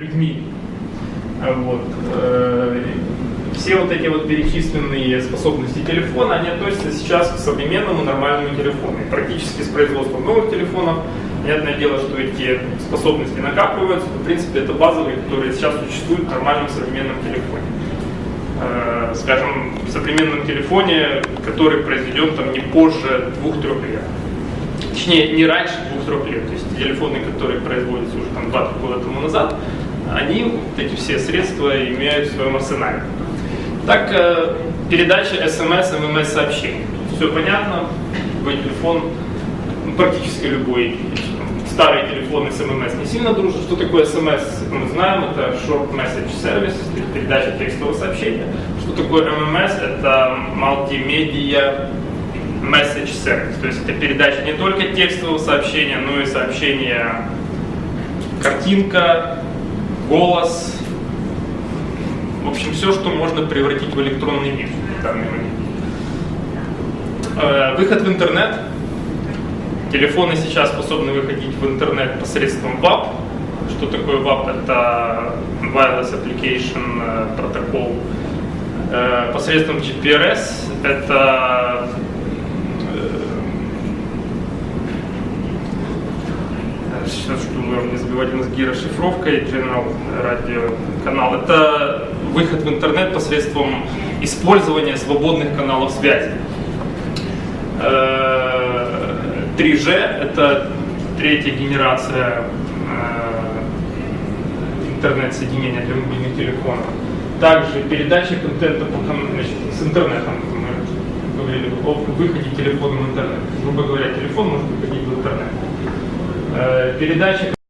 людьми. А Вот. э, Все вот эти вот перечисленные способности телефона, они относятся сейчас к современному нормальному телефону. И практически с производством новых телефонов, понятное дело, что эти способности накапливаются, в принципе, это базовые, которые сейчас существуют в нормальном современном телефоне. Э, Скажем, в современном телефоне, который произведен там не позже двух-трех лет. Точнее, не раньше двух-трех лет. То есть телефоны, которые производятся уже там 2 года тому назад, они вот эти все средства имеют в своем арсенале. Так, э, передача смс, ммс сообщений. Все понятно, любой телефон, ну, практически любой, там, старые телефоны с ММС не сильно дружат. Что такое смс, мы знаем, это Short Message Service, передача текстового сообщения. Что такое ММС, это мультимедиа Message Service, то есть это передача не только текстового сообщения, но и сообщения картинка, голос, в общем, все, что можно превратить в электронный мир в данный момент. Э, Выход в интернет. Телефоны сейчас способны выходить в интернет посредством WAP. Что такое WAP? Это Wireless Application э, Protocol. Э, Посредством GPRS это э, сейчас думаю, не забивать мозги расшифровкой General Radio канал. Это выход в интернет посредством использования свободных каналов связи. Э, 3G это третья генерация э, интернет-соединения для мобильных телефонов. Также передача контента значит, с интернетом. Мы говорили о выходе телефона в интернет. Грубо говоря, телефон может выходить. Э, Передача